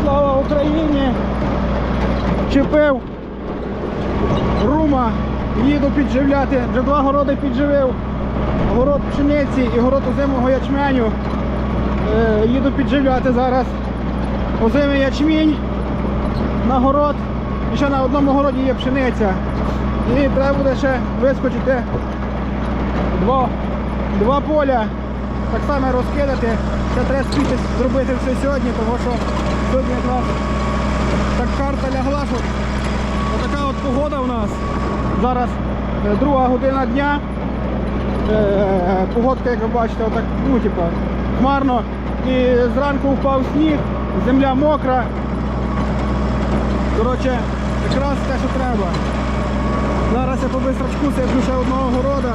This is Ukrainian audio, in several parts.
слава Україні! Чепив рума, їду підживляти, вже два городи підживив. Город пшениці і город озимого ячменю. Е, їду підживляти зараз. Озимий ячмінь на город. І ще на одному городі є пшениця. І треба буде ще вискочити два, два поля. Так само розкидати. Це треба спіти зробити все сьогодні, тому що сьогодні якраз так карта лягла, що така от погода у нас. Зараз е, друга година дня. Е, Погодка, як ви бачите, отак, ну, типа, хмарно. І зранку впав сніг, земля мокра. Коротше, якраз те, що треба. Зараз я по бистрачку сиплю ще одного города.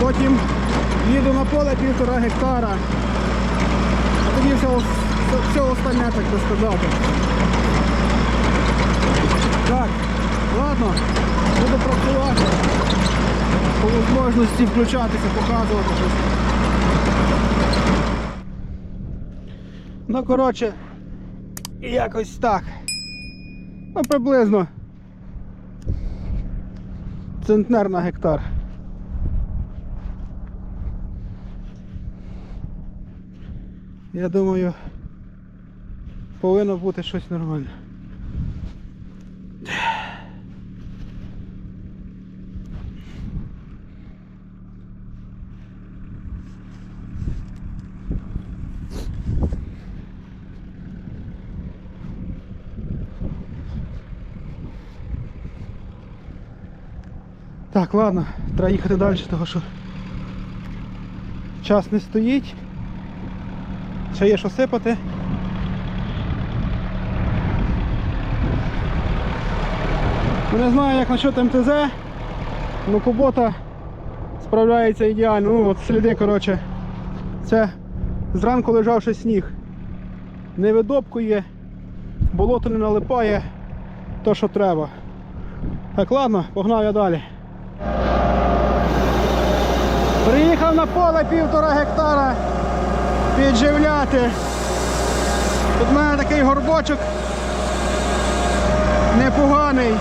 Потім їду на поле півтора гектара. А тоді все, все, остальне, так би сказати. Так, ладно, буду працювати. По можливості включатися, показувати щось. Ну, коротше, якось так. Ну, приблизно. Центнер на гектар. Я думаю, повинно бути щось нормальне. Так, ладно, треба їхати далі, тому що час не стоїть. Ще є що сипати. Не знаю, як насчет МТЗ, ну Кубота справляється ідеально. Ну от сліди, коротше. Це зранку лежав ще сніг. Не видобкує, болото не налипає, то що треба. Так, ладно, погнав я далі. Приїхав на поле півтора гектара підживляти. Тут в мене такий горбочок непоганий.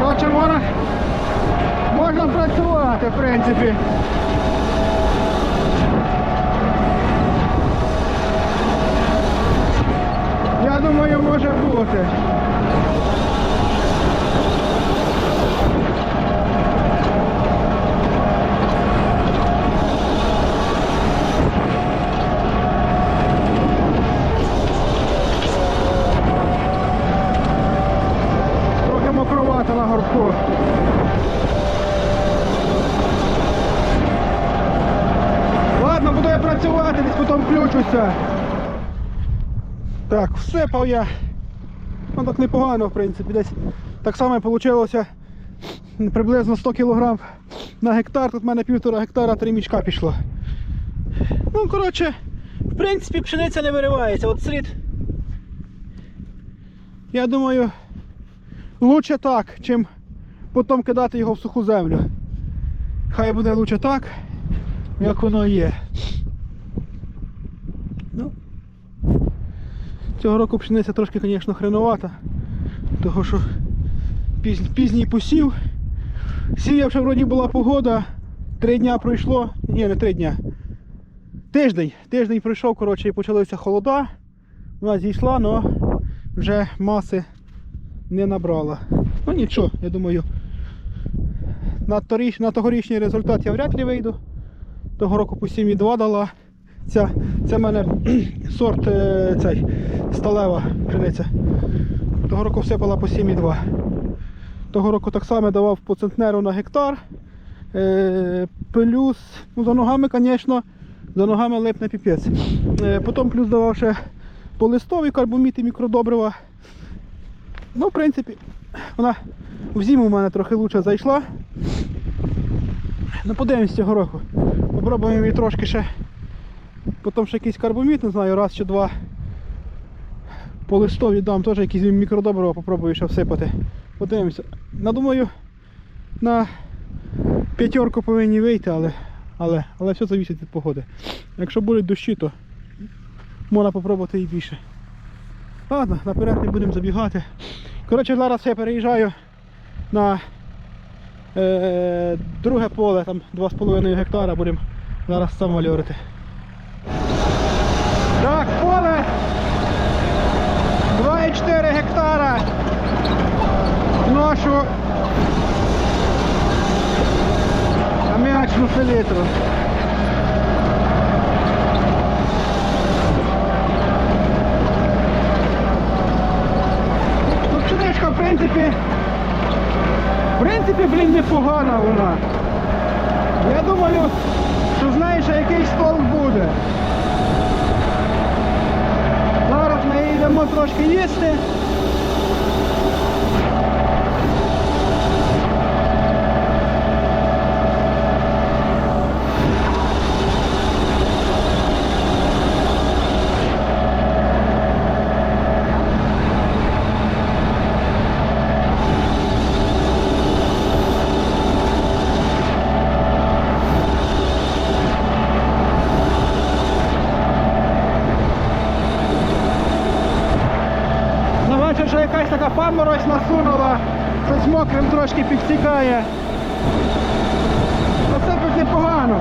Коротше, можна, можна працювати, в принципі. Я думаю, може бути. Трохи мокровато на горбку. Ладно, буду я працювати, десь потім включуся. Так, я. Ну так непогано, в принципі, десь так само вийшло приблизно 100 кг на гектар. Тут в мене півтора гектара три мішка пішло. Ну, коротше, в принципі, пшениця не виривається. От слід. Я думаю, лучше так, чим потім кидати його в суху землю. Хай буде лучше так, як воно є. Ну, цього року пшениця трошки, звісно, хреновата, того що пізній, посів. Сіяв ще вроді була погода, три дня пройшло, ні, не три дня. Тиждень, тиждень пройшов, коротше, і почалися холода. Вона зійшла, але вже маси не набрала. Ну нічого, я думаю, на, торіч, на тогорічний результат я вряд ли вийду. Того року по 7,2 дала. Ця, це в мене сорт е, цей, сталева пшениця. Того року всипала по 7,2. Того року так само давав по центнеру на гектар. Е, плюс, ну за ногами, звісно, За ногами липне піпець. Е, Потім плюс давав ще по листові карбоміт і мікродобрива. Ну, в принципі, вона в зиму в мене трохи лучше зайшла. Ну, подивимось цього року. Попробуємо її трошки ще. Потім ще якийсь карбоміт, не знаю, раз чи два. По листові дам теж якісь мікродобрива попробую ще всипати. Подивимося. Думаю, на п'ятерку повинні вийти, але, але, але все залежить від погоди. Якщо будуть дощі, то можна попробувати і більше. Ладно, наперед не будемо забігати. Коротше, зараз я переїжджаю на е, друге поле, там 2,5 гектара будемо зараз сам вальорити. Так, поле 2,4 гектара. Ношу аміачну селітру. Ну, пшеничка, в принципі, в принципі, блін, непогана вона. Я думаю, що знаєш, якийсь толк буде. Зараз ми йдемо трошки їсти. Ну, бачу, що якась така паморозь насунула, щось мокрим трошки підсікає. Ну це тут непогано.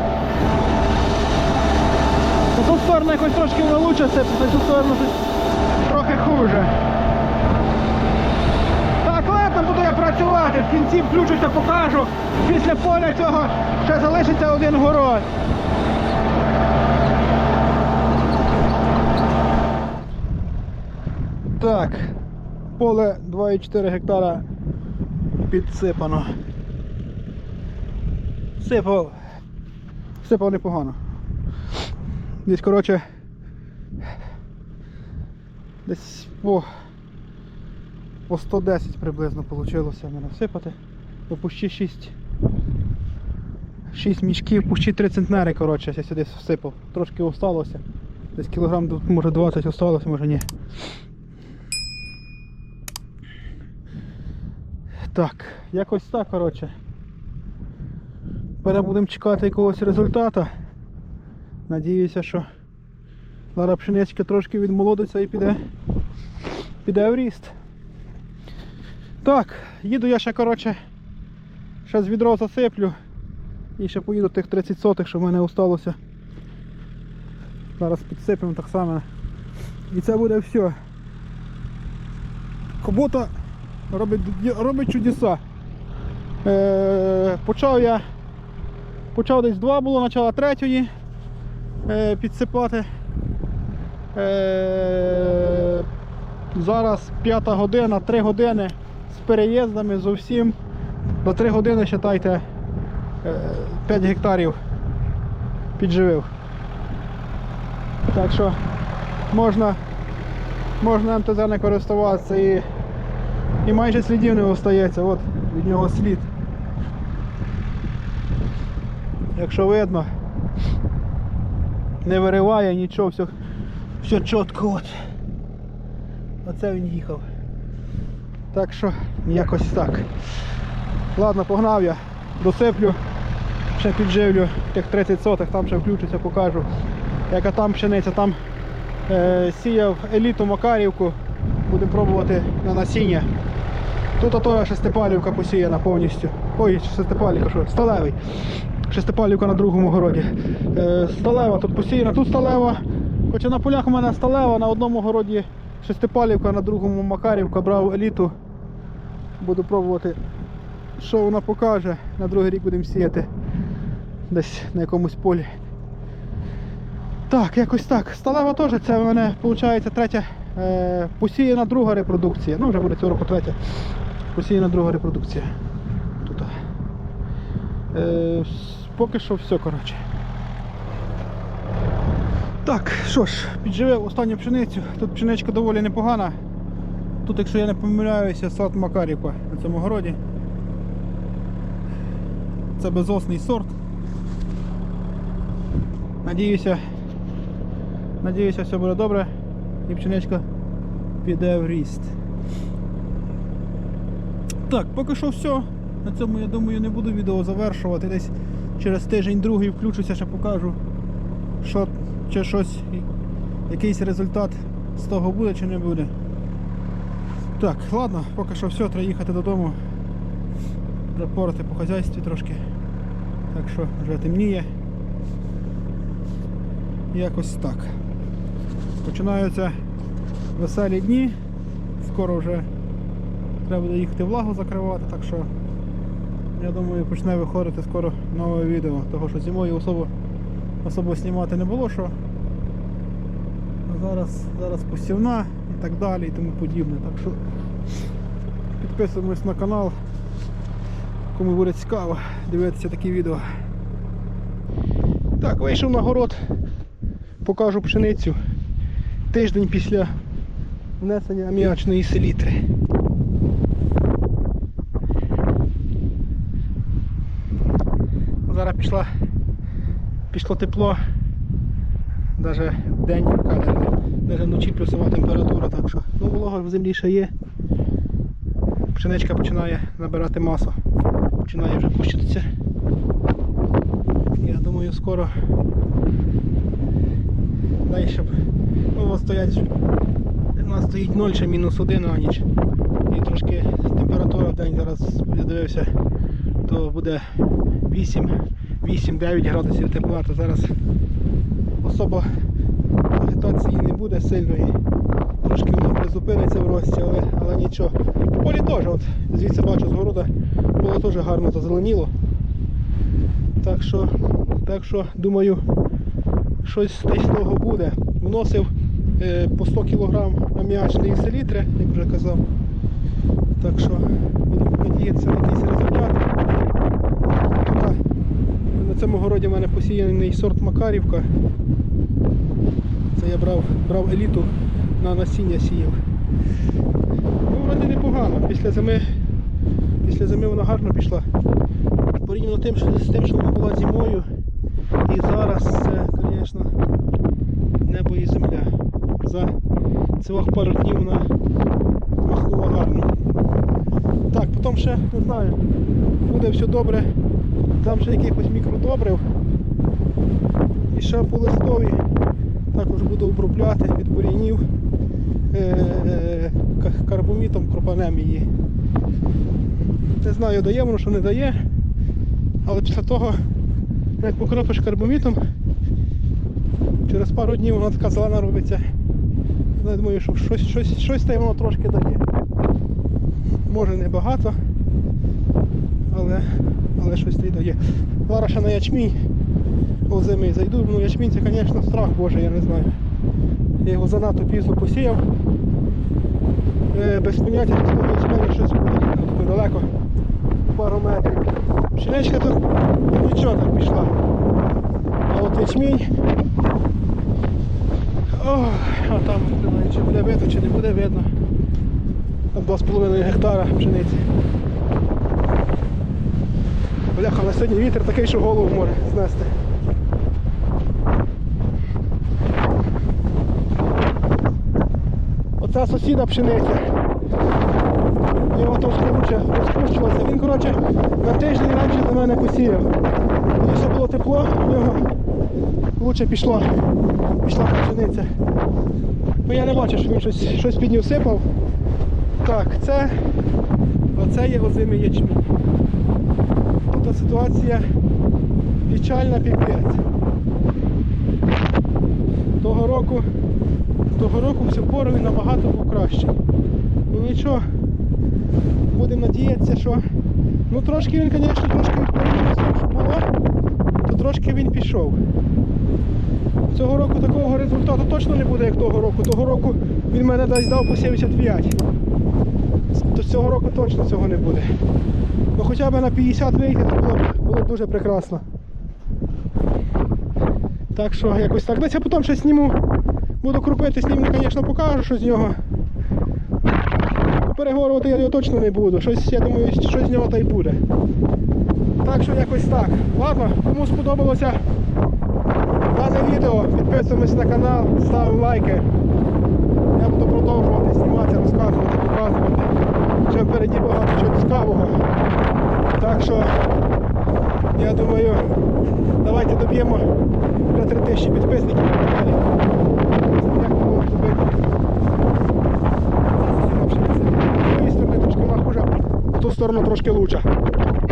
На ту сторону якось трошки воно лучше на цю сторону трохи хуже. Так, ладно, буду я працювати, в кінці включуся, покажу. Після поля цього ще залишиться один город. Так, поле 2,4 гектара підсипано. Сипав. Сипав непогано. Десь, коротше, десь по, по 110 приблизно вийшло мене всипати. По пущі 6. 6 мішків, пущі 3 центнери, коротше, я сюди всипав. Трошки осталося. Десь кілограм, може 20 осталося, може ні. Так, якось так, коротше. Тепер будемо чекати якогось результату. Надіюся, що зараз пшеничка трошки відмолодиться і піде, піде в ріст. Так, їду я ще, коротше, ще з відро засиплю і ще поїду тих 30 сотих, що в мене осталося. Зараз підсипемо так само. І це буде все. Кобота робить, робить чудеса. Е, почав я почав десь два було, начало третьої е, підсипати. Е, зараз п'ята година, три години з переїздами з усім. За три години, вважайте, е, 5 гектарів підживив. Так що можна, можна МТЗ не користуватися і і майже слідів не остається, от від нього слід. Якщо видно, не вириває нічого, все, все чітко от. Оце він їхав. Так що якось так. Ладно, погнав я, досиплю, ще підживлю тих 30 сотих, там ще включуся, покажу. Яка там пшениця, там е, сіяв еліту Макарівку, будемо пробувати на насіння. Тут ото шестипалівка посіяна повністю. Ой, шестипалівка, що? Сталевий. Шестипалівка на другому городі. Е, сталева тут посіяна, тут сталева. Хоча на полях у мене сталева, на одному городі шестипалівка, на другому Макарівка, брав еліту. Буду пробувати, що вона покаже. На другий рік будемо сіяти десь на якомусь полі. Так, якось так. Сталева теж це в мене виходить третя посіяна друга репродукція. Ну вже буде цього року третя. Посіяна друга репродукція. Тут. Е, поки що все, коротше. Так, що ж, підживив останню пшеницю. Тут пшеничка доволі непогана. Тут, якщо я не помиляюся, сорт Макарівка на цьому городі. Це безосний сорт. Надіюся, надіюся, все буде добре і пшеничка піде в ріст. Так, поки що все. На цьому я думаю не буду відео завершувати. Десь через тиждень другий включуся, ще покажу, що чи щось, якийсь результат з того буде чи не буде. Так, ладно, поки що все, треба їхати додому. Запорати по хазяйстві трошки. Так що вже темніє. Якось так. Починаються веселі дні. Скоро вже треба буде їхати влагу закривати, так що я думаю почне виходити скоро нове відео, того що зимою особо, особо знімати не було що. Зараз, зараз посівна і так далі і тому подібне. Так що підписуємось на канал. Кому буде цікаво дивитися такі відео. Так, вийшов на город, покажу пшеницю. Тиждень після внесення аміачної селітри. Зараз пішла, пішло тепло. Навіть в день навіть вночі плюсова температура, так що ну, волога в землі ще є. Пшеничка починає набирати масу, починає вже кущитися. Я думаю, скоро дай щоб ну, от стоять, у нас стоїть 0 ще мінус 1 на ніч. І трошки температура в день зараз дивився, то буде 8, 8-9 градусів тепла, то зараз особо агітації не буде сильної. Трошки воно призупиниться в рості, але, але нічого. Полі теж, от, звідси бачу з города, поле теж гарно зазеленіло. Так що, так що, думаю, щось з того буде. Вносив е, по 100 кг аміачної селітри, як вже казав. Так що будемо надіятися на якийсь результат. На цьому городі в мене посіяний сорт Макарівка. Це я брав, брав еліту на насіння сіяв. Ну, вроді непогано. Після зими, після зими вона гарно пішла. Порівняно тим, що, з тим, що вона була зимою. І зараз це, звісно, небо і земля. За цих пару днів вона махнула гарно. Так, потім ще, не знаю, буде все добре. Там ще якихось мікродобрив. І ще по листові також буду обробляти від бур'янів е, карбомітом кропанем її. Не знаю, дає воно, що не дає. Але після того, як покропиш карбомітом, через пару днів вона така зелена робиться. Я думаю, що щось, щось, щось та й воно трошки дає. Може не багато, але, але щось та й дає. Ще на ячмінь озимий зайду, ну ячмінь це, звісно, страх Божий, я не знаю. Я його занадто пізно посіяв. Е, без поняття з ячменю щось буде тут недалеко. Пару метрів. Пшеничка тут нічого так пішла. А от ячмінь. Ох, а там не знаю, чи буде видно, чи не буде видно. Там 2,5 гектара пшениці. Бляха, на сьогодні вітер такий, що голову може знести. Оце сусіда пшениця. Його трошки лучше розпущувалося. Він, коротше, на тиждень раніше за мене посіяв. Коли ще було тепло, в нього лучше пішло. Пішла пшениця. Ну я не бачу, що він щось, щось під нього сипав. Так, це оце є озимий ячмінь. Тут ситуація печальна піпець. Того року, того року всю пору він набагато був кращий. Ну нічого, будемо надіятися, що ну трошки він, звісно, трошки порівняно з що було, трошки він пішов. Цього року такого результату точно не буде, як того року. Того року він мене десь дав по 75. То цього року точно цього не буде. Ну хоча б на 50 вийти, то було було б дуже прекрасно. Так що якось так. Десь я потім ще зніму. Буду крупити, зніму, звісно, покажу, що з нього. Переговорювати я його точно не буду. Щось, я думаю, щось з нього та й буде. Так що якось так. Ладно, кому сподобалося дане відео, підписуємось на канал, ставимо лайки. Я буду продовжувати знімати, розказувати, показувати. Ще впереді багато чого цікавого. Так що, я думаю, давайте доб'ємо вже 3000 підписників на каналі. Як можемо добити? З цієї сторони трошки вона хуже, в ту сторону трошки лучше.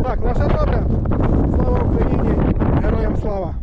Так, наша добре. Слава Україні! Героям слава!